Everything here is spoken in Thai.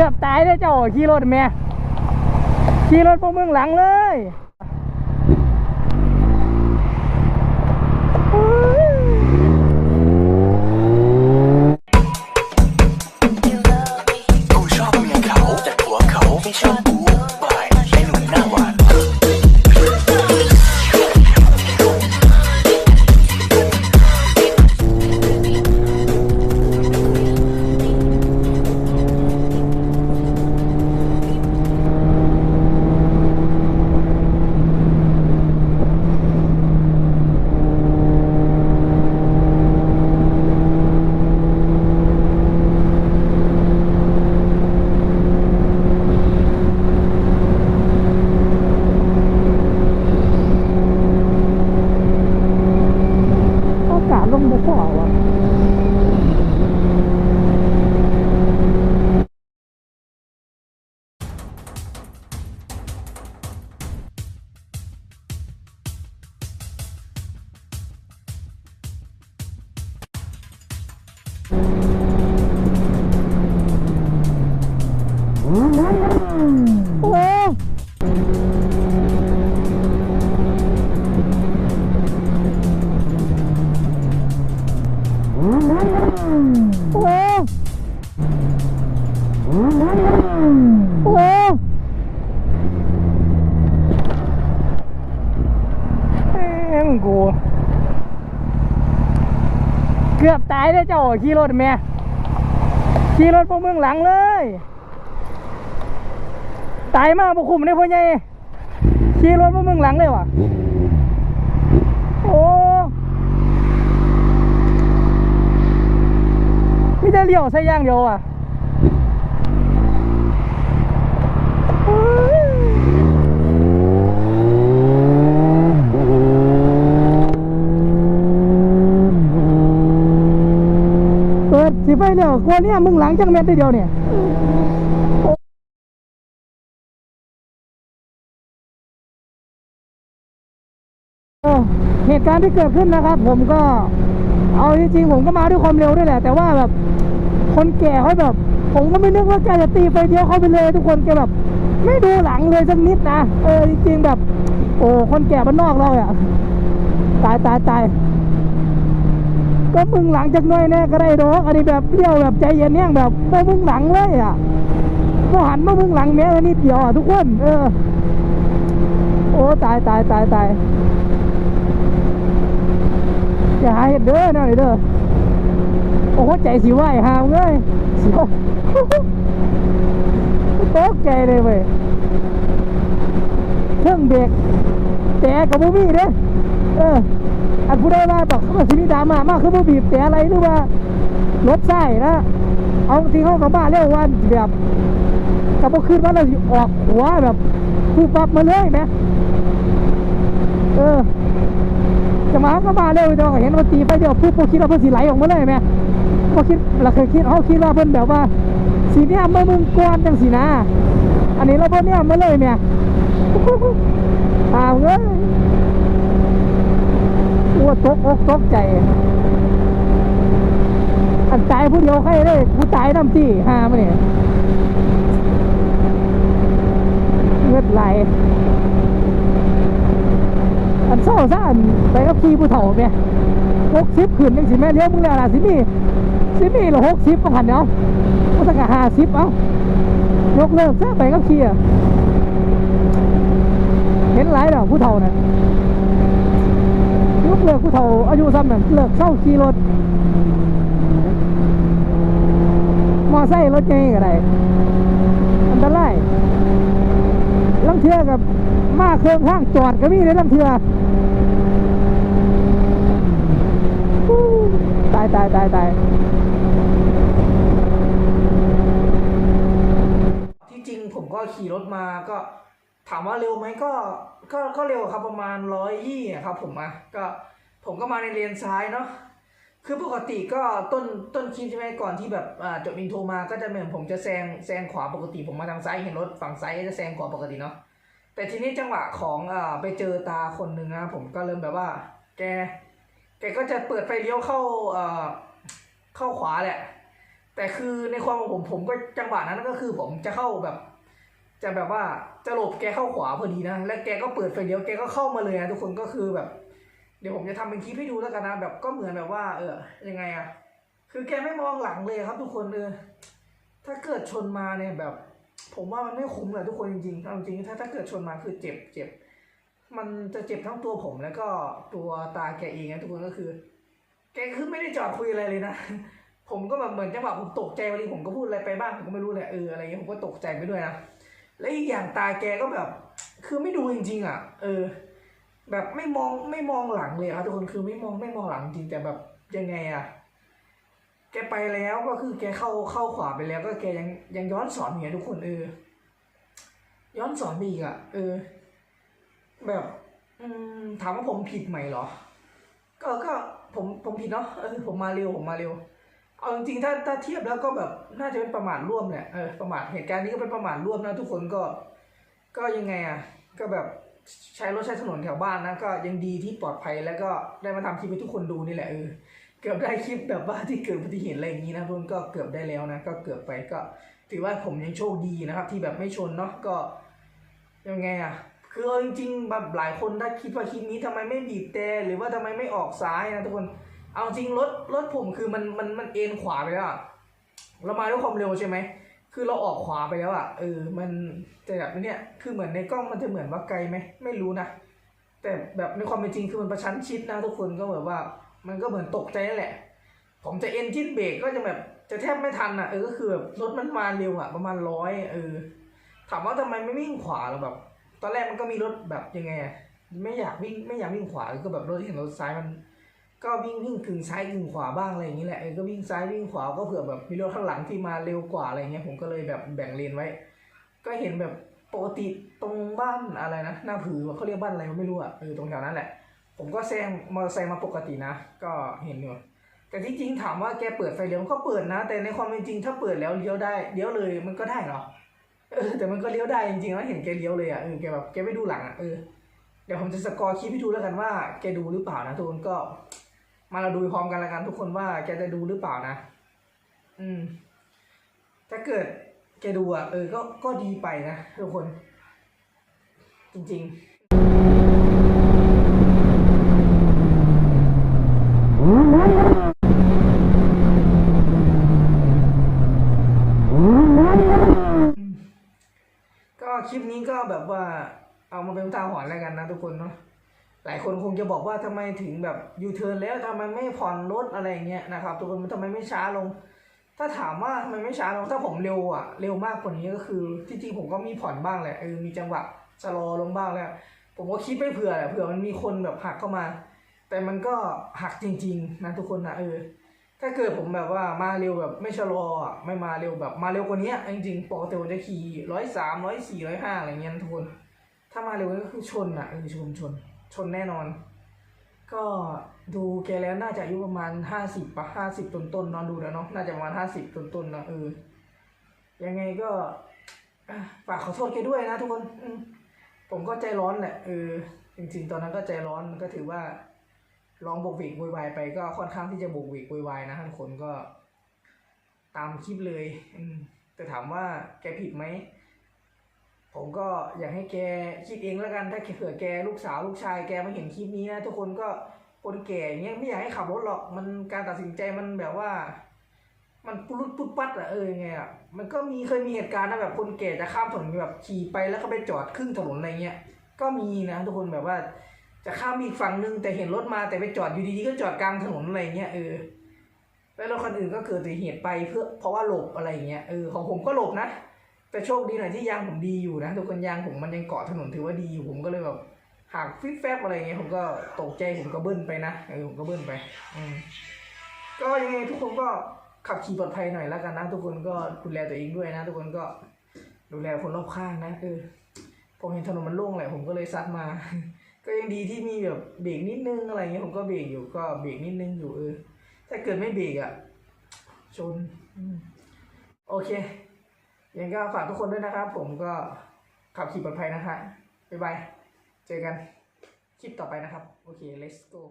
กือบตายเลยเจ้าขี่รถแม่ขี่รถพวกมึงหลังเลยอุ๊ยกูชอบเมียเขาแต่ผัวเขาไม่ชอบกูาศล โอ้แม่งกู เกือบตายเลยเจ้าขี่รถแม่ขี่รถพวกมึงหลังเลย ตายมากพวกคุมได้พ่อใหญ่ขี่รถพวกมึงหลังเลยว่ะโอ้มีแต่เลี้ยวใส่ย่างเดียวอะโอ้ยเปิดสิไฟเลี้ยว กลัวเนี่ยมึงหลังจังเม็ดได้เดียวเนี่ยเหตุการณ์ที่เกิดขึ้นนะครับ ผมก็ เอาจริงๆผมก็มาด้วยความเร็วด้วยแหละ แต่ว่าแบบ คนแก่เขาแบบ ผมก็ไม่นึกว่าแกจะตีไฟเดียวเข้าไปเลย ทุกคนแกแบบ ไม่ดูหลังเลยสักนิดนะเออจริงๆแบบ โอ้คนแก่บ้านนอกเราอะตายตายตาย ก็มึงหลังจากน้อยแน่ก็ได้ดอกอันนี้แบบเปรี้ยวแบบใจเย็นเนี่ยแบบพอมึงหลังเลยอะก็หันมามึงหลังแม้แต่นิดเดียวอะทุกคน เออ โอ้ตายตายตายตายอย่าหาเห็ดเด้อนะเด้อโอ้ใจสิไหวหามเงยสียวโต๊ะใจเลยเว้ยเครื่องเบรกแต่กับบูบี้เด้อเออ อันผู้ได้ว่าบอกเขาบอกสิมีดรามามากคือบูบีบแต่อะไรหรือว่ารถใส่นะเอาจริงเขากับบ้านเร็ววันแบบกับพวกขึ้นว่าเราออกหัวแบบคือปรับมาเลยนะเออจะมาก็มาเร็วจังเห็นว่าตีไปเดียวปุ๊บพอคิดว่าเพิ่นสีไหลออกมาเลยไหมพอคิดเราเคยคิดเขาคิดว่าเพิ่นแบบว่าสีเนี่ยเมื่อมึงกวนจังสีนะอันนี้เราเพิ่นเนี่ยมาเลยเนี่ยตามเอ้ย อ้วตกอกตกใจ อันตายผู้เดียวใครเลยกูตายน้ำตีหามาเนี่ยเงือดไหลอันเศร้าซะอันไปกับขี่ผู้เฒ่าแม่ยหกสิบขึ้นยังสิแม่เลี้ยงมึงแล้วล่ะสิมีสิมีหรอหกสิบประคันเนาะก็สักห้าสิบเอ้ายกเลิกซะไปกับขี่เห็นหลายดอกผู้เฒ่าน่ะย เลิกผู้เฒ่าอายุซ้ำนั่นเลิกเศร้าขี่รถมอไซค์รถใหญ่ก็ได้อันตรายลังเทือกับมาเครื่องข้างจอดก็มีในลังเทือตายตายตายตายที่จริงผมก็ขี่รถมาก็ ถามว่าเร็วไหมก็ก็ก็เร็วครับประมาณร้อยยี่ครับผมอะก็ผมก็มาในเลนซ้ายเนาะคือปกติก็ต้นต้นคลิปใช่ไหมก่อนที่แบบอ่าจบอินโทรมาก็จะเหมือนผมจะแซงแซงขวาปกติผมมาทางซ้ายเห็นรถฝั่งซ้ายจะแซงขวาปกติเนาะแต่ทีนี้จังหวะของอ่าไปเจอตาคนหนึ่งนะผมก็เริ่มแบบว่า แก แกก็จะเปิดไฟเลี้ยวเข้าอ่อเข้าขวาแหละ แต่คือในความของผมผมก็จังหวะนั้นก็คือผมจะเข้าแบบ จะแบบว่าจะหลบแกเข้าขวาพอดีนะ แล้วแกก็เปิดไฟเลี้ยวแกก็เข้ามาเลยนะทุกคนก็คือแบบ เดี๋ยวผมจะทำเป็นคลิปให้ดูแล้วกันนะแบบก็เหมือนแบบว่า เออยังไงอะคือแกไม่มองหลังเลยครับ ทุกคนเออถ้าเกิดชนมาเนี่ยแบบ ผมว่ามันไม่คุ้มเลยทุกคนจริงๆเอาจริงๆถ้าถ้าเกิดชนมาคือเจ็บเจ็บมันจะเจ็บทั้งตัวผมแล้วก็ตัวตาแกเองนะทุกคนก็คือ แกคือไม่ได้จอดคุยอะไรเลยนะผมก็แบบเหมือนจังหวะผมตกใจวันนี้ผมก็พูดอะไรไปบ้างผมก็ไม่รู้แหละเอออะไรเงี้ยผมก็ตกใจไปด้วยนะ และอีกอย่างตาแกก็แบบ คือไม่ดูจริง ๆ อะ เออ แบบไม่มองไม่มองหลังเลยครับทุกคนคือไม่มองไม่มองหลังจริงแต่แบบยังไงอะแกไปแล้วก็คือแกเข้าเข้าขวาไปแล้ว ก็แกยังยังย้อนสอนเนี่ยทุกคนเออ ย้อนสอนไปอีกอะ เออ แบบ อืมถามว่าผมผิดไหมเหรอ ก็ก็ผมผมผิดเนาะเออผมมาเร็วผมมาเร็ว เอาจริงๆถ้าถ้าเทียบแล้วก็แบบน่าจะเป็นประมาทร่วมแหละเออประมาทเหตุการณ์นี้ก็เป็นประมาทร่วมนะทุกคนก็ ก็ยังไงอะก็แบบใช้รถใช้ถนนแถวบ้านนะก็ยังดีที่ปลอดภัยแล้วก็ได้มาทำคลิปให้ทุกคนดูนี่แหละเออเกือบได้คลิปแบบว่าที่เกิดอุบัติเหตุอะไรอย่างนี้นะทุกคนก็เกือบได้แล้วนะ ก็เกือบไปก็ ถือว่าผมยังโชคดีนะครับ ที่แบบไม่ชนเนาะก็ยังไงอะคือจริงๆแบบหลายคนถ้าคิดว่าคลิปนี้ทำไมไม่บีบแต่หรือว่าทำไมไม่ออกซ้ายนะทุกคน เอาจริงรถรถผมคือมันมันมันเอ็นขวาไปแล้วอะเรามาด้วยความเร็วใช่ไหม คือเราออกขวาไปแล้วอะเออ มันแต่แบบเนี้ยคือเหมือนในกล้องมันจะเหมือนว่าไกลไหมไม่รู้นะ แต่แบบในความเป็นจริงคือมันประชันชิดนะทุกคนก็แบบว่า มันก็เหมือนตกใจนั่นแหละ ผมจะเอ็นจิ้นเบรกก็จะแบบจะแทบไม่ทันอะเออก็คือแบบรถมันมาเร็วอะประมาณร้อยเออ ถามว่าทำไมไม่วิ่งขวาหรอแบบ ตอนแรกมันก็มีรถแบบยังไงอะไม่อยากวิ่งไม่อยากวิ่งขวาก็แบบรถที่เห็นรถซ้ายมัน ก็วิ่งวิ่งกึ่งซ้ายกึ่งขวาบ้างอะไรอย่างนี้แหละเออก็วิ่งซ้ายวิ่งขวาก็เผื่อแบบมีรถข้างหลังที่มาเร็วกว่าอะไรเงี้ยผมก็เลยแบบแบ่งเลนไว้ ก็เห็นแบบปกติตรงบ้านอะไรนะหน้าผือเขาเรียกบ้านอะไรไม่รู้อะเออตรงแถวนั้นแหละ ผมก็แซงมอเตอร์ไซค์มาปกตินะ ก็เห็นอยู่แต่ที่จริงถามว่าแกเปิดไฟเลี้ยวก็เปิดนะ แต่ในความเป็นจริงถ้าเปิดแล้วเลี้ยวได้เลี้ยวเลยมันก็ได้เหรอเออแต่มันก็เลี้ยวได้จริงๆแล้วเห็นแกเลี้ยวเลยอะเออแกแบบแกไม่ดูหลังอะเออเดี๋ยวผมจะสกอร์คลิปให้ดูแล้วกันว่าแกดูหรือเปล่านะทุกคนก็ มาเราดูพร้อมกันแล้วกันทุกคนว่าแกจะดูหรือเปล่านะ อืม ถ้าเกิดแกดูอะเออ ก็ ก็ดีไปนะทุกคน จริงๆก็คลิปนี้ก็แบบว่าเอามาเป็นอุทาหรณ์แล้วกันนะทุกคนเนาะ หลายคนคงจะบอกว่าทำไมถึงแบบยูเทิร์นแล้วทำไมไม่ผ่อนรถอะไรเงี้ยนะครับทุกคนมันทำไมไม่ช้าลง ถ้าถามว่าทำไมไม่ช้าลงถ้าผมเร็วอะเร็วมากกว่านี้ก็คือที่จริงผมก็มีผ่อนบ้างแหละเออมีจังหวะชะลอลงบ้างแล้ว ผมก็คิดไปเผื่อแหละเผื่อมันมีคนแบบหักเข้ามา แต่มันก็หักจริง ๆนะทุกคนนะเออถ้าเกิดผมแบบว่ามาเร็วแบบไม่ชะลออะไม่มาเร็วแบบมาเร็วกว่านี้จริงๆปกติผมจะขี่ร้อยสามร้อยสี่ร้อยห้าอะไรเงี้ยทุกคน ถ้ามาเร็วก็คือชนอะเออชนชนช นแน่นอน ก็ดูแกแล้วน่าจะอายุประมาณห้าสิบปะห้าสิบต้นๆนนอนดูแล้วเนาะน่าจะประมาณห้าสิบต้นๆเนาะเออยังไงก็ฝากขอโทษแกด้วยนะทุกคนผมก็ใจร้อนแหละเออจริงๆ ตอนนั้นก็ใจร้อนก็ถือว่าลองบกเวกโวยวายไปก็ค่อนข้างที่จะบกเวกโวยวายนะทุกคนก็ตามคลิปเลยแต่ถามว่าแกผิดไหม ผมก็อยากให้แกคิดเองแล้วกันถ้าเผื่อแกลูกสาวลูกชายแกมาเห็นคลิปนี้นะทุกคนก็คนแก่อย่างเงี้ยไม่อยากให้ขับรถหรอกมันการตัดสินใจมันแบบว่า มันปุรุดปุดปัดอะเออไงอะมันก็มีเคยมีเหตุการณ์นะแบบคนแก่จะข้ามถนนแบบขี่ไปแล้วก็ไปจอดครึ่งถนนอะไรเงี้ยก็มีนะทุกคนแบบว่า จะข้ามอีกฝั่งนึงแต่เห็นรถมาแต่ไปจอดอยู่ดีๆก็จอดกลางถนนอะไรเงี้ยเออแล้วรถคันอื่นก็เกิดอุบัติเหตุไปเพื่อเพราะว่าหลบอะไรเงี้ยเออของผมก็หลบนะ แต่โชคดีหน่อยที่ยางผมดีอยู่นะทุกคนยางผมมันยังเกาะถนนถือว่าดีอยู่ผมก็เลยแบบหากฟิตแฟบอะไรเงี้ยผมก็ตกใจผมก็เบิ้ลไปนะเออผมก็เบิ้ลไป อืมก็ยังไงทุกคนก็ขับขี่ปลอดภัยหน่อยแล้วกันนะ ทุกคนก็ดูแลตัวเองด้วยนะ ทุกคนก็ดูแลคนรอบข้างนะเออผมเห็นถนนมันโล่งแหละผมก็เลยซัดมา ก็ยังดีที่มีแบบเบรกนิดนึงอะไรเงี้ยผมก็เบรกอยู่ก็เบรกนิดนึงอยู่เออถ้าเกิดไม่เบรกอะชนโอเค ยังก็ฝากทุกคนด้วยนะครับ ผมก็ขับขี่ปลอดภัยนะฮะบ๊ายบาย เจอกันคลิปต่อไปนะครับ โอเค let's go